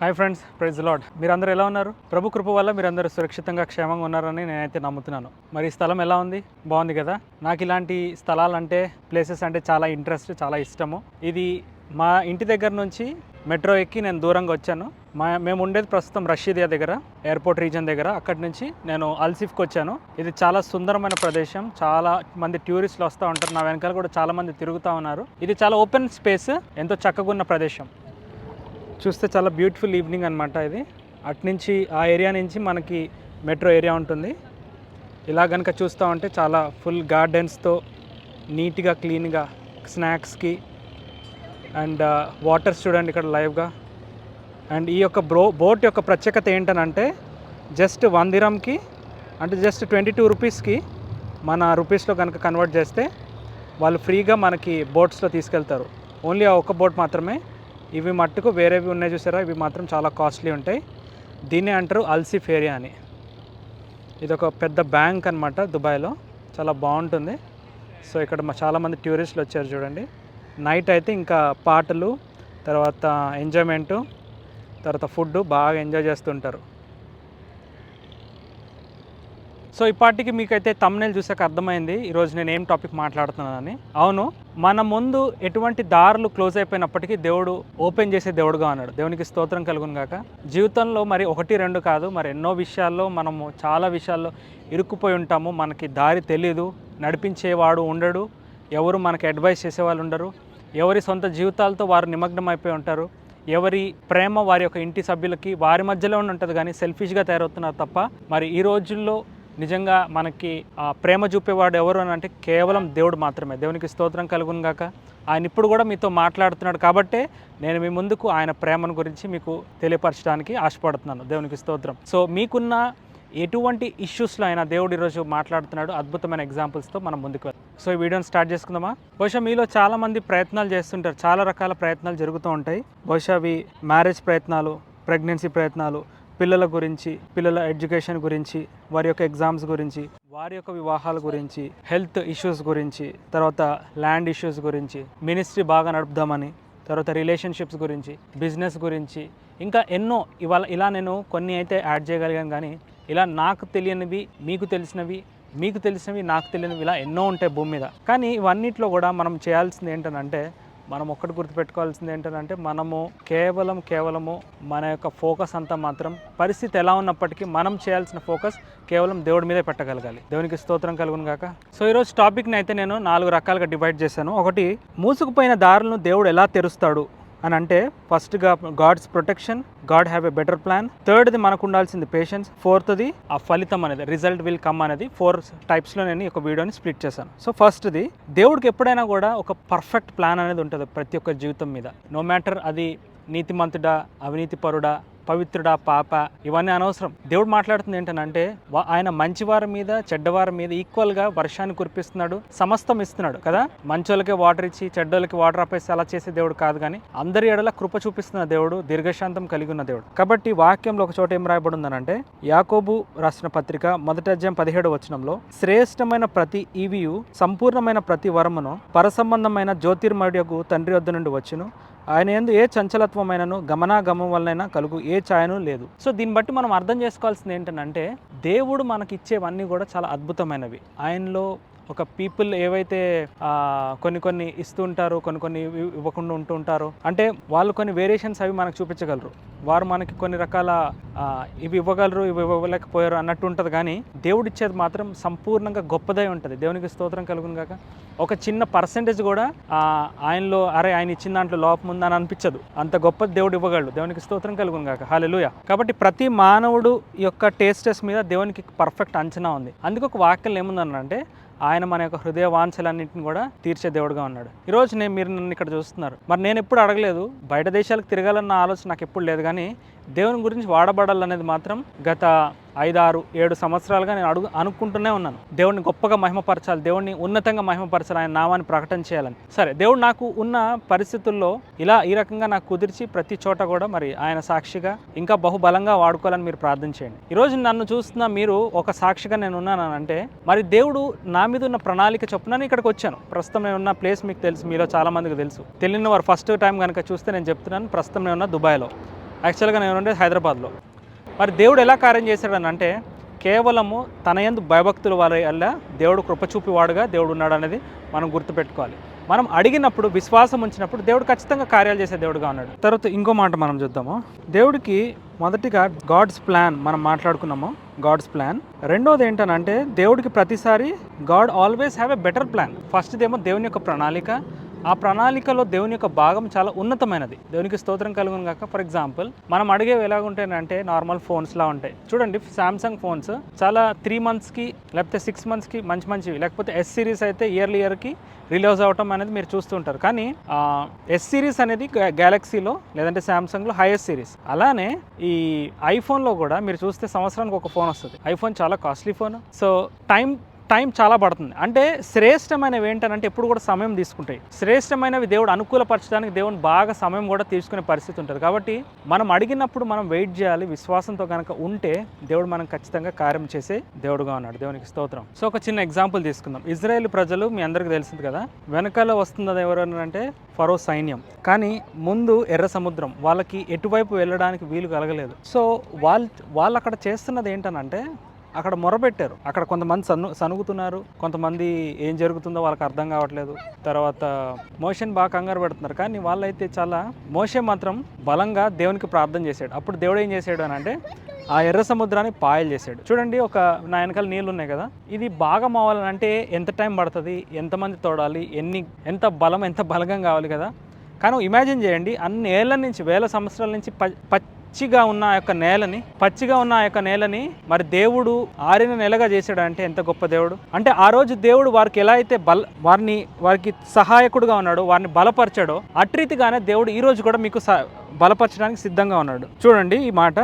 Hi friends praise lord మీరందరూ ఎలా ఉన్నారు? ప్రభు కృప వల్ల మీరందరూ సురక్షితంగా క్షేమంగా ఉన్నారని నేనైతే నమ్ముతున్నాను. మరి స్థలం ఎలా ఉంది? బాగుంది కదా? నాకు ఇలాంటి స్థలాలంటే ప్లేసెస్ అంటే చాలా ఇంట్రెస్ట్ చాలా ఇష్టము. ఇది మా ఇంటి దగ్గర నుంచి మెట్రో ఎక్కి నేను దూరంగా వచ్చాను. మా మేము ఉండేది ప్రస్తుతం రషీదియా దగ్గర ఎయిర్పోర్ట్ రీజన్ దగ్గర. అక్కడి నుంచి నేను అల్సిఫ్కి వచ్చాను. ఇది చాలా సుందరమైన ప్రదేశం. చాలా మంది టూరిస్టులు వస్తూ ఉంటారు. నా వెనకాల కూడా చాలా మంది తిరుగుతూ ఉన్నారు. ఇది చాలా ఓపెన్ స్పేస్ ఎంతో చక్కగా ఉన్న ప్రదేశం. చూస్తే చాలా బ్యూటిఫుల్ ఈవినింగ్ అనమాట ఇది. అట్నుంచి ఆ ఏరియా నుంచి మనకి మెట్రో ఏరియా ఉంటుంది. ఇలా కనుక చూస్తూ ఉంటే చాలా ఫుల్ గార్డెన్స్తో నీట్గా క్లీన్గా స్నాక్స్కి అండ్ వాటర్స్ చూడండి ఇక్కడ లైవ్గా అండ్ ఈ యొక్క బ్రో బోట్ యొక్క ప్రత్యేకత ఏంటనంటే జస్ట్ వన్ దిరంకి అంటే జస్ట్ ట్వంటీ టూ రూపీస్కి మన రూపీస్లో కనుక కన్వర్ట్ చేస్తే వాళ్ళు ఫ్రీగా మనకి బోట్స్లో తీసుకెళ్తారు. ఓన్లీ ఆ ఒక్క బోట్ మాత్రమే. ఇవి మట్టుకు వేరేవి ఉన్నాయి చూసారా? ఇవి మాత్రం చాలా కాస్ట్లీ ఉంటాయి. దీన్ని అంటారు అల్సిఫేరియా అని. ఇది ఒక పెద్ద బ్యాంక్ అనమాట దుబాయ్లో. చాలా బాగుంటుంది. సో ఇక్కడ మా చాలామంది టూరిస్టులు వచ్చారు చూడండి. నైట్ అయితే ఇంకా పాటలు తర్వాత ఎంజాయ్మెంటు తర్వాత ఫుడ్ బాగా ఎంజాయ్ చేస్తుంటారు. సో ఇప్పటికి మీకైతే తమ్నేలు చూసాక అర్థమైంది. ఈరోజు నేను ఏం టాపిక్ మాట్లాడుతున్నానని. అవును మన ముందు ఎటువంటి దారులు క్లోజ్ అయిపోయినప్పటికీ దేవుడు ఓపెన్ చేసే దేవుడుగా ఉన్నాడు. దేవునికి స్తోత్రం కలుగును గాక. జీవితంలో మరి ఒకటి రెండు కాదు మరి ఎన్నో విషయాల్లో మనము చాలా విషయాల్లో ఇరుక్కుపోయి ఉంటాము. మనకి దారి తెలియదు నడిపించేవాడు ఉండడు ఎవరు మనకి అడ్వైస్ చేసేవాళ్ళు ఉండరు ఎవరి సొంత జీవితాలతో వారు నిమగ్నం అయిపోయి ఉంటారు ఎవరి ప్రేమ వారి యొక్క ఇంటి సభ్యులకి వారి మధ్యలో ఉంటుంది కానీ సెల్ఫిష్గా తయారవుతున్నారు తప్ప మరి ఈ రోజుల్లో నిజంగా మనకి ఆ ప్రేమ చూపేవాడు ఎవరు అని అంటే కేవలం దేవుడు మాత్రమే. దేవునికి స్తోత్రం కలుగును గాక. ఆయన ఇప్పుడు కూడా మీతో మాట్లాడుతున్నాడు కాబట్టే నేను మీ ముందుకు ఆయన ప్రేమను గురించి మీకు తెలియపరచడానికి ఆశపడుతున్నాను. దేవునికి స్తోత్రం. సో మీకున్న ఎటువంటి ఇష్యూస్లో అయినా దేవుడు ఈరోజు మాట్లాడుతున్నాడు అద్భుతమైన ఎగ్జాంపుల్స్తో మనం ముందుకు సో ఈ వీడియోని స్టార్ట్ చేసుకుందామా? బహుశా మీలో చాలామంది ప్రయత్నాలు చేస్తుంటారు. చాలా రకాల ప్రయత్నాలు జరుగుతూ ఉంటాయి. బహుశా అవి మ్యారేజ్ ప్రయత్నాలు ప్రెగ్నెన్సీ ప్రయత్నాలు పిల్లల గురించి పిల్లల ఎడ్యుకేషన్ గురించి వారి యొక్క ఎగ్జామ్స్ గురించి వారి యొక్క వివాహాల గురించి హెల్త్ ఇష్యూస్ గురించి తర్వాత ల్యాండ్ ఇష్యూస్ గురించి మినిస్ట్రీ బాగా నడుపుదామని తర్వాత రిలేషన్షిప్స్ గురించి బిజినెస్ గురించి ఇంకా ఎన్నో ఇవాళ ఇలా నేను కొన్ని అయితే యాడ్ చేయగలిగాను కానీ ఇలా నాకు తెలియనివి మీకు తెలిసినవి మీకు తెలిసినవి నాకు తెలియనివి ఇలా ఎన్నో ఉంటాయి భూమి మీద. కానీ ఇవన్నిట్లో కూడా మనం చేయాల్సింది ఏంటంటే మనం ఒక్కటి గుర్తుపెట్టుకోవాల్సింది ఏంటంటే మనము కేవలం కేవలము మన యొక్క ఫోకస్ అంతా మాత్రం పరిస్థితి ఎలా ఉన్నప్పటికీ మనం చేయాల్సిన ఫోకస్ కేవలం దేవుడి మీదే పెట్టగలగాలి. దేవునికి స్తోత్రం కలుగును గాక. సో ఈరోజు టాపిక్ని అయితే నేను నాలుగు రకాలుగా డివైడ్ చేశాను. ఒకటి మూసుకుపోయిన దారులను దేవుడు ఎలా తెరుస్తాడు? అని అంటే ఫస్ట్గా God's protection God have a better plan థర్డ్ది మనకు ఉండాల్సింది పేషెన్స్ ఫోర్త్ది ఆ ఫలితం అనేది రిజల్ట్ విల్ కమ్ అనేది ఫోర్ టైప్స్లో నేను ఒక వీడియోని స్ప్లిట్ చేశాను. సో ఫస్ట్ది దేవుడికి ఎప్పుడైనా కూడా ఒక పర్ఫెక్ట్ ప్లాన్ అనేది ఉంటుంది ప్రతి ఒక్క జీవితం మీద. నో మ్యాటర్ అది నీతిమంతుడా అవినీతి పరుడా పవిత్రుడా పాప ఇవన్నీ అనవసరం. దేవుడు మాట్లాడుతుంది ఏంటనంటే ఆయన మంచివారి మీద చెడ్డవారి మీద ఈక్వల్గా వర్షాన్ని కురిపిస్తున్నాడు సమస్తం ఇస్తున్నాడు. కదా? మంచోళ్ళకి వాటర్ ఇచ్చి చెడ్డోళ్ళకి వాటర్ ఆపేసి అలా చేసే దేవుడు కాదు కానీ అందరి ఎడల కృప చూపిస్తున్న దేవుడు దీర్ఘశాంతం కలిగి ఉన్న దేవుడు. కాబట్టి వాక్యంలో ఒక చోట ఏం రాయబడి ఉందనంటే యాకోబు రాసిన పత్రిక మొదటి అధ్యాయం పదిహేడు వచనంలో శ్రేష్టమైన ప్రతి ఈవియు సంపూర్ణమైన ప్రతి వరమును పరసంబంధమైన జ్యోతిర్మడియకు తండ్రి వద్ద నుండి వచ్చును. ఆయన ఎందు ఏ చంచలత్వమైనను గమనాగమం వలనైనా కలుగు ఏ ఛాయను లేదు. సో దీన్ని బట్టి మనం అర్థం చేసుకోవాల్సింది ఏంటంటే దేవుడు మనకి ఇచ్చేవన్నీ కూడా చాలా అద్భుతమైనవి. ఆయనలో ఒక పీపుల్ ఏవైతే కొన్ని కొన్ని ఇస్తూ ఉంటారో కొన్ని కొన్ని ఇవ్వకుండా ఉంటూ ఉంటారో అంటే వాళ్ళు కొన్ని వేరియేషన్స్ అవి మనకు చూపించగలరు. వారు మనకి కొన్ని రకాల ఇవి ఇవ్వగలరు ఇవి ఇవ్వలేకపోయారు అన్నట్టు ఉంటుంది. కానీ దేవుడు ఇచ్చేది మాత్రం సంపూర్ణంగా గొప్పదై ఉంటుంది. దేవునికి స్తోత్రం కలుగును కాక ఒక చిన్న పర్సంటేజ్ కూడా ఆయనలో అరే ఆయన ఇచ్చిన దాంట్లో లోపం ఉందని అనిపించదు. అంత గొప్ప దేవుడు ఇవ్వగలడు. దేవునికి స్తోత్రం కలుగును కాక హాలెలుయ కాబట్టి ప్రతి మానవుడు యొక్క టేస్టెస్ మీద దేవునికి పర్ఫెక్ట్ అంచనా ఉంది. అందుకు ఒక వాక్యం ఏముందనంటే ఆయన మన యొక్క హృదయ వాంఛలన్నింటిని కూడా తీర్చే దేవుడుగా ఉన్నాడు. ఈరోజు నేను మీరు నన్ను ఇక్కడ చూస్తున్నారు. మరి నేను ఎప్పుడు అడగలేదు బయట దేశాలకు తిరగాలన్న ఆలోచన నాకు ఎప్పుడు లేదు. కానీ దేవుని గురించి వాడబడాలనేది మాత్రం గత ఐదు ఆరు ఏడు సంవత్సరాలుగా నేను అడుగు అనుకుంటూనే ఉన్నాను. దేవుడిని గొప్పగా మహిమపరచాలి దేవుడిని ఉన్నతంగా మహిమపరచాలి ఆయన నామాన్ని ప్రకటన చేయాలని. సరే దేవుడు నాకు ఉన్న పరిస్థితుల్లో ఇలా ఈ రకంగా నాకు కుదిర్చి ప్రతి చోట కూడా మరి ఆయన సాక్షిగా ఇంకా బహుబలంగా వాడుకోవాలని మీరు ప్రార్థన చేయండి. ఈరోజు నన్ను చూస్తున్న మీరు ఒక సాక్షిగా నేను ఉన్నానంటే మరి దేవుడు నా మీద ఉన్న ప్రణాళిక చొప్పున నేను ఇక్కడికి వచ్చాను. ప్రస్తుతం నేను ఉన్న ప్లేస్ మీకు తెలుసు మీలో చాలా మందికి తెలుసు. తెలియని వారు ఫస్ట్ టైం కనుక చూస్తే నేను చెప్తున్నాను ప్రస్తుతం నేను ఉన్న దుబాయ్లో. యాక్చువల్గా నేను ఉండేది హైదరాబాద్లో. మరి దేవుడు ఎలా కార్యం చేశాడని అంటే కేవలము తన ఎందు భయభక్తుల వల్ల దేవుడు కృపచూపివాడుగా దేవుడు ఉన్నాడు అనేది మనం గుర్తుపెట్టుకోవాలి. మనం అడిగినప్పుడు విశ్వాసం ఉంచినప్పుడు దేవుడు ఖచ్చితంగా కార్యాలు చేసే దేవుడుగా ఉన్నాడు. తర్వాత ఇంకో మాట మనం చూద్దాము. దేవుడికి మొదటిగా గాడ్స్ ప్లాన్ మనం మాట్లాడుకున్నాము. God's plan. రెండోది ఏంటనంటే దేవుడికి ప్రతిసారి God always have a better plan. ఫస్ట్దేమో దేవుని యొక్క ప్రణాళిక ఆ ప్రణాళికలో దేవుని యొక్క భాగం చాలా ఉన్నతమైనది. దేవునికి స్తోత్రం కలుగును కాక ఫర్ ఎగ్జాంపుల్ మనం అడిగేవి ఎలాగుంటాయంటే నార్మల్ ఫోన్స్లా ఉంటాయి. చూడండి సామ్సంగ్ ఫోన్స్ చాలా త్రీ మంత్స్కి లేకపోతే సిక్స్ మంత్స్కి మంచి మంచివి. లేకపోతే ఎస్ సిరీస్ అయితే ఇయర్లీ ఇయర్కి రిలీజ్ అవటం అనేది మీరు చూస్తుంటారు కానీ ఎస్ సిరీస్ అనేది గ్యాలక్సీలో లేదంటే సామ్సంగ్లో హైయెస్ట్ సిరీస్ అలానే ఈ ఐఫోన్లో కూడా మీరు చూస్తే సంవత్సరానికి ఒక ఫోన్ వస్తుంది. ఐఫోన్ చాలా costly phone so time time చాలా పడుతుంది. అంటే శ్రేష్టమైనవి ఏంటనంటే ఎప్పుడు కూడా సమయం తీసుకుంటాయి. శ్రేష్టమైనవి దేవుడు అనుకూలపరచడానికి దేవుని బాగా సమయం కూడా తీసుకునే పరిస్థితి ఉంటుంది. కాబట్టి మనం అడిగినప్పుడు మనం వెయిట్ చేయాలి విశ్వాసంతో కనుక ఉంటే దేవుడు మనం ఖచ్చితంగా కార్యం చేసే దేవుడుగా ఉన్నాడు. దేవునికి స్తోత్రం. సో ఒక చిన్న ఎగ్జాంపుల్ తీసుకుందాం. ఇజ్రాయెల్ ప్రజలు మీ అందరికీ తెలిసింది కదా వెనకాల వస్తున్నది ఎవరు అంటే ఫరో సైన్యం. కానీ ముందు ఎర్ర సముద్రం వాళ్ళకి ఎటువైపు వెళ్ళడానికి వీలు కలగలేదు. సో వాళ్ళు వాళ్ళు అక్కడ చేస్తున్నది ఏంటనంటే అక్కడ మొరబెట్టారు అక్కడ కొంతమంది సను సనుగుతున్నారు. కొంతమంది ఏం జరుగుతుందో వాళ్ళకి అర్థం కావట్లేదు. తర్వాత మోషన్ బాగా కంగారు పెడుతున్నారు. కానీ వాళ్ళైతే చాలా మోషన్ మాత్రం బలంగా దేవునికి ప్రార్థన చేశాడు. అప్పుడు దేవుడు ఏం చేశాడు అని అంటే ఆ ఎర్ర సముద్రాన్ని పాయలు చేశాడు. చూడండి ఒక నా వెనకాల నీళ్ళు ఉన్నాయి కదా. ఇది బాగా మావాలని అంటే ఎంత టైం పడుతుంది? ఎంతమంది తోడాలి? ఎన్ని ఎంత బలం ఎంత బలగం కావాలి కదా? కానీ ఇమాజిన్ చేయండి అన్ని ఏళ్ళ నుంచి వేల సంవత్సరాల నుంచి ప- పచ్చిగా ఉన్న ఆ యొక్క నేలని పచ్చిగా ఉన్న ఆ యొక్క నేలని మరి దేవుడు ఆరిన నెలగా చేశాడు అంటే ఎంత గొప్ప దేవుడు? అంటే ఆ రోజు దేవుడు వారికి ఎలా అయితే బల వారిని వారికి సహాయకుడుగా ఉన్నాడో వారిని బలపరిచాడో అట్రీతిగానే దేవుడు ఈ రోజు కూడా మీకు స- బలపరచడానికి సిద్ధంగా ఉన్నాడు. చూడండి ఈ మాట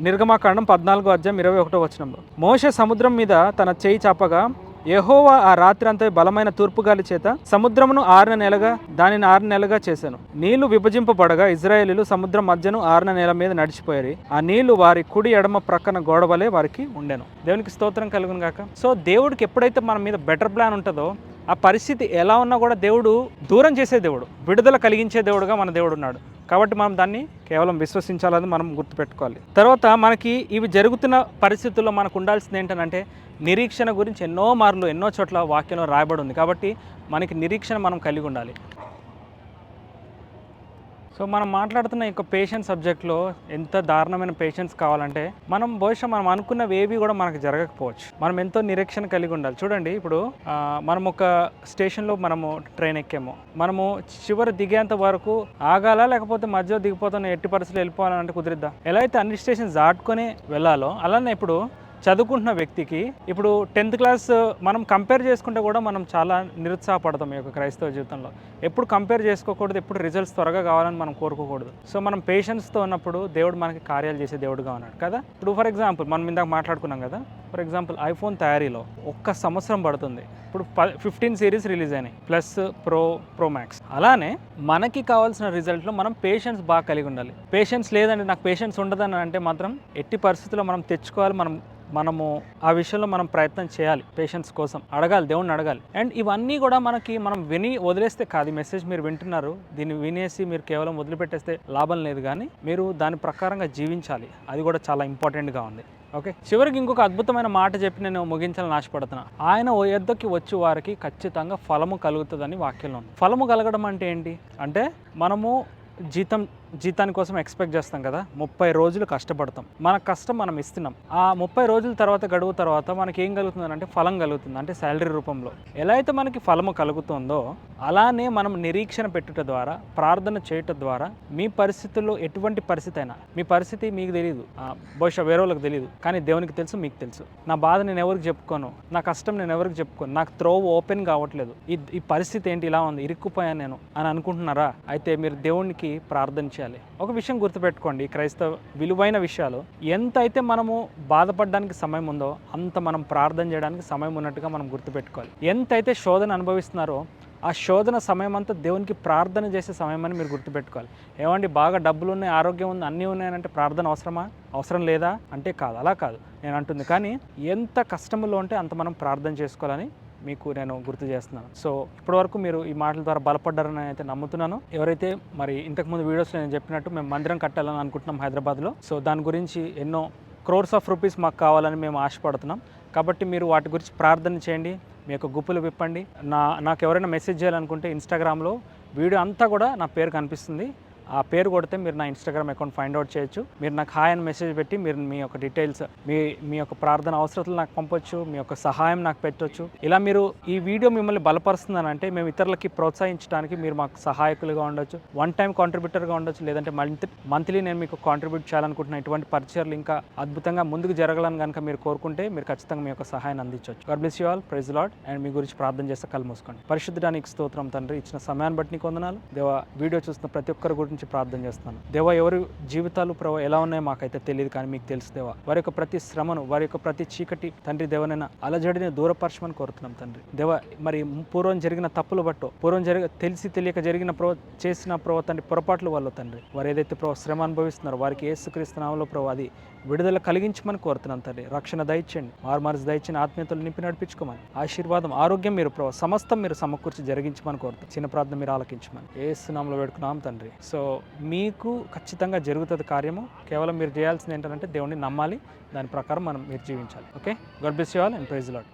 నిర్గమాకాండం పద్నాలుగో అధ్యాయం ఇరవై ఒకటో వచనంలో. మోష సముద్రం మీద తన చేయి చాపగా యహోవా ఆ రాత్రి అంతా బలమైన తూర్పుగాలి చేత సముద్రమును ఆరిన నెలగా దానిని ఆరిన నెలగా చేశాను. నీళ్ళు విభజింపబడగా ఇజ్రాయేలీలు సముద్రం మధ్యను ఆరిన నెల మీద నడిచిపోయారు. ఆ నీళ్ళు వారి కుడి ఎడమ ప్రక్కన గోడవలే వారికి ఉండెను. దేవునికి స్తోత్రం కలుగును గాక. సో దేవుడికి ఎప్పుడైతే మన మీద బెటర్ ప్లాన్ ఉంటుందో ఆ పరిస్థితి ఎలా ఉన్నా కూడా దేవుడు దూరం చేసే దేవుడు విడుదల కలిగించే దేవుడుగా మన దేవుడు ఉన్నాడు కాబట్టి మనం దాన్ని కేవలం విశ్వసించాలని మనం గుర్తుపెట్టుకోవాలి. తర్వాత మనకి ఇవి జరుగుతున్న పరిస్థితుల్లో మనకు ఉండాల్సింది ఏంటంటే నిరీక్షణ గురించి ఎన్నో మార్లు ఎన్నో చోట్ల వాక్యంలో రాయబడి ఉంది. కాబట్టి మనకి నిరీక్షణ మనం కలిగి ఉండాలి. సో మనం మాట్లాడుతున్న యొక్క పేషెంట్ సబ్జెక్ట్లో ఎంత దారుణమైన పేషెంట్స్ కావాలంటే మనం బహుశా మనం అనుకున్నవి ఏవి కూడా మనకు జరగకపోవచ్చు. మనం ఎంతో నిరీక్షణ కలిగి ఉండాలి. చూడండి ఇప్పుడు మనం ఒక స్టేషన్లో మనము ట్రైన్ ఎక్కాము. మనము చివరి దిగేంత వరకు ఆగాలా లేకపోతే మధ్యలో దిగిపోతాను ఎట్టి పరిస్థితులు వెళ్ళిపోవాలంటే కుదిరిద్దా? ఎలా అయితే అన్ని స్టేషన్స్ దాటుకొని వెళ్ళాలో అలానే ఇప్పుడు చదువుకుంటున్న వ్యక్తికి ఇప్పుడు టెన్త్ క్లాస్ మనం కంపేర్ చేసుకుంటే కూడా మనం చాలా నిరుత్సాహపడతాం ఈ యొక్క క్రైస్తవ జీవితంలో. ఎప్పుడు కంపేర్ చేసుకోకూడదు ఎప్పుడు రిజల్ట్స్ త్వరగా కావాలని మనం కోరుకోకూడదు. సో మనం పేషెన్స్తో ఉన్నప్పుడు దేవుడు మనకి కార్యాలు చేసే దేవుడుగా ఉన్నాడు కదా? ఇప్పుడు ఫర్ ఎగ్జాంపుల్ మనం ఇందాక మాట్లాడుకున్నాం కదా? ఫర్ ఎగ్జాంపుల్ ఐఫోన్ తయారీలో ఒక్క సంవత్సరం పడుతుంది. ఇప్పుడు ప ఫిఫ్టీన్ సిరీస్ రిలీజ్ అయినాయి. ప్లస్ ప్రో ప్రో మ్యాక్స్ అలానే మనకి కావాల్సిన రిజల్ట్లో మనం పేషెన్స్ బాగా కలిగి ఉండాలి. పేషెన్స్ లేదండి నాకు పేషెన్స్ ఉండదని అంటే మాత్రం ఎట్టి పరిస్థితుల్లో మనం తెచ్చుకోవాలి మనం మనము ఆ విషయంలో మనం ప్రయత్నం చేయాలి పేషెంట్స్ కోసం. అడగాలి దేవుణ్ణి అడగాలి. అండ్ ఇవన్నీ కూడా మనకి మనం విని వదిలేస్తే కాదు. ఈ మెసేజ్ మీరు వింటున్నారు దీన్ని వినేసి మీరు కేవలం వదిలిపెట్టేస్తే లాభం లేదు కానీ మీరు దాని ప్రకారంగా జీవించాలి. అది కూడా చాలా ఇంపార్టెంట్గా ఉంది. ఓకే చివరికి ఇంకొక అద్భుతమైన మాట చెప్పి నేను ముగించాలని ఆశపడుతున్నా. ఆయన ఓ ఎద్దకి వచ్చి వారికి ఖచ్చితంగా ఫలము కలుగుతుందని వాక్యంలో ఉంది. ఫలము కలగడం అంటే ఏంటి? అంటే మనము జీతం జీతాని కోసం ఎక్స్పెక్ట్ చేస్తాం కదా ముప్పై రోజులు కష్టపడతాం. మన కష్టం మనం ఇస్తున్నాం. ఆ ముప్పై రోజుల తర్వాత గడువు తర్వాత మనకి ఏం కలుగుతుంది అంటే ఫలం కలుగుతుంది అంటే శాలరీ రూపంలో. ఎలా అయితే మనకి ఫలము కలుగుతుందో అలానే మనం నిరీక్షణ పెట్టుట ద్వారా ప్రార్థన చేయటం ద్వారా మీ పరిస్థితుల్లో ఎటువంటి పరిస్థితి అయినా మీ పరిస్థితి మీకు తెలియదు ఆ, బహుశా వేరే వాళ్ళకి తెలియదు కానీ దేవునికి తెలుసు మీకు తెలుసు. నా బాధ నేను ఎవరికి చెప్పుకోను నా కష్టం నేను ఎవరికి చెప్పుకోను నాకు త్రో ఓపెన్ కావట్లేదు. ఈ ఈ పరిస్థితి ఏంటి ఇలా ఉంది ఇరుక్కుపోయాను నేను అని అనుకుంటున్నారా? అయితే మీరు దేవునికి ప్రార్థన చేయాలి ఒక విషయం గుర్తుపెట్టుకోండి క్రైస్తవ విలువైన విషయాలు. ఎంత అయితే మనము బాధపడడానికి సమయం ఉందో అంత మనం ప్రార్థన చేయడానికి సమయం ఉన్నట్టుగా మనం గుర్తుపెట్టుకోవాలి. ఎంత అయితే శోధన అనుభవిస్తున్నారో ఆ శోధన సమయం అంతా దేవునికి ప్రార్థన చేసే సమయం అని మీరు గుర్తుపెట్టుకోవాలి. ఏమండి బాగా డబ్బులు ఉన్నాయి ఆరోగ్యం ఉంది అన్నీ ఉన్నాయనంటే ప్రార్థన అవసరమా? అవసరం లేదా? అంటే కాదు అలా కాదు. నేను అంటుంది కానీ ఎంత కష్టములో ఉంటే అంత మనం ప్రార్థన చేసుకోవాలని మీకు నేను గుర్తు చేస్తున్నాను. సో ఇప్పటివరకు మీరు ఈ మాటల ద్వారా బలపడ్డారని అయితే నమ్ముతున్నాను. ఎవరైతే మరి ఇంతకుముందు వీడియోస్లో నేను చెప్పినట్టు మేము మందిరం కట్టాలని అనుకుంటున్నాం హైదరాబాద్లో. సో దాని గురించి ఎన్నో క్రోర్స్ ఆఫ్ రూపీస్ మాకు కావాలని మేము ఆశపడుతున్నాం. కాబట్టి మీరు వాటి గురించి ప్రార్థన చేయండి మీ యొక్క గుప్పులు విప్పండి. నా నాకు ఎవరైనా మెసేజ్ చేయాలనుకుంటే ఇన్స్టాగ్రామ్లో వీడియో అంతా కూడా నా పేరు కనిపిస్తుంది. ఆ పేరు కొడితే మీరు నా ఇన్స్టాగ్రామ్ అకౌంట్ ఫైండ్ అవుట్ చేయొచ్చు. మీరు నాకు హాయ్ అని మెసేజ్ పెట్టి మీరు మీ యొక్క డీటెయిల్స్ మీ మీ యొక్క ప్రార్థన అవసరతలు నాకు పంపొచ్చు మీ యొక్క సహాయం నాకు పెట్టొచ్చు. ఇలా మీరు ఈ వీడియో మిమ్మల్ని బలపరుస్తుందని అంటే మేము ఇతరులకి ప్రోత్సహించడానికి మీరు మాకు సహాయకులుగా ఉండొచ్చు వన్ టైం కాంట్రిబ్యూటర్గా ఉండొచ్చు లేదంటే మంత్ మంత్లీ నేను మీకు కాంట్రిబ్యూట్ చేయాలనుకుంటున్న ఇటువంటి పరిచయాలు ఇంకా అద్భుతంగా ముందుకు జరగాలని కనుక మీరు కోరుకుంటే మీరు ఖచ్చితంగా మీ యొక్క సహాయాన్ని అందించవచ్చు God bless you all praise Lord and మీ గురించి ప్రార్థన చేస్తే కళ్ళు మూసుకోండి. పరిశుద్ధానికి స్తోత్రం తండ్రి ఇచ్చిన సమయాన్ని బట్టి నీకు వందనాలు. దేవ వీడియో చూస్తున్న ప్రతి ఒక్కరి గురించి ప్రార్థన చేస్తాను. దేవ ఎవరి జీవితాలు ప్రభావ ఎలా ఉన్నాయో మాకైతే తెలియదు కానీ మీకు తెలుసు దేవా. వారి యొక్క ప్రతి శ్రమను వారి యొక్క ప్రతి చీకటి తండ్రి దేవనైనా అలజడిని దూరపరచమని కోరుతున్నాం తండ్రి. దేవ మరి పూర్వం జరిగిన తప్పులు బట్టో పూర్వం జరిగ తెలిసి తెలియక జరిగిన ప్రో చేసిన ప్రభావ తండ్రి పొరపాట్ల వల్ల తండ్రి. వారు ఏదైతే ప్రభావ శ్రమ అనుభవిస్తున్నారో వారికి ఏసుక్రీస్తు నామంలో ప్రభావ అది విడుదల కలిగించమని కోరుతున్నాం తండ్రి. రక్షణ దయచేయండి. మారుమార్స్ దయచేయండి ఆత్మీయతలు నింపి నడిపించుకోమని ఆశీర్వాదం ఆరోగ్యం మీరు ప్రభావ సమస్తం మీరు సమకూర్చి జరిగించమని కోరుతాం చిన్న ప్రార్థన మీరు ఆలకించమని. ఏ సునామంలో పెట్టుకున్నాం తండ్రి. సో మీకు ఖచ్చితంగా జరుగుతుంది కార్యము. కేవలం మీరు చేయాల్సింది ఏంటంటే దేవుడిని నమ్మాలి. దాని ప్రకారం మనం మీరు జీవించాలి. Okay? God bless you all and praise Lord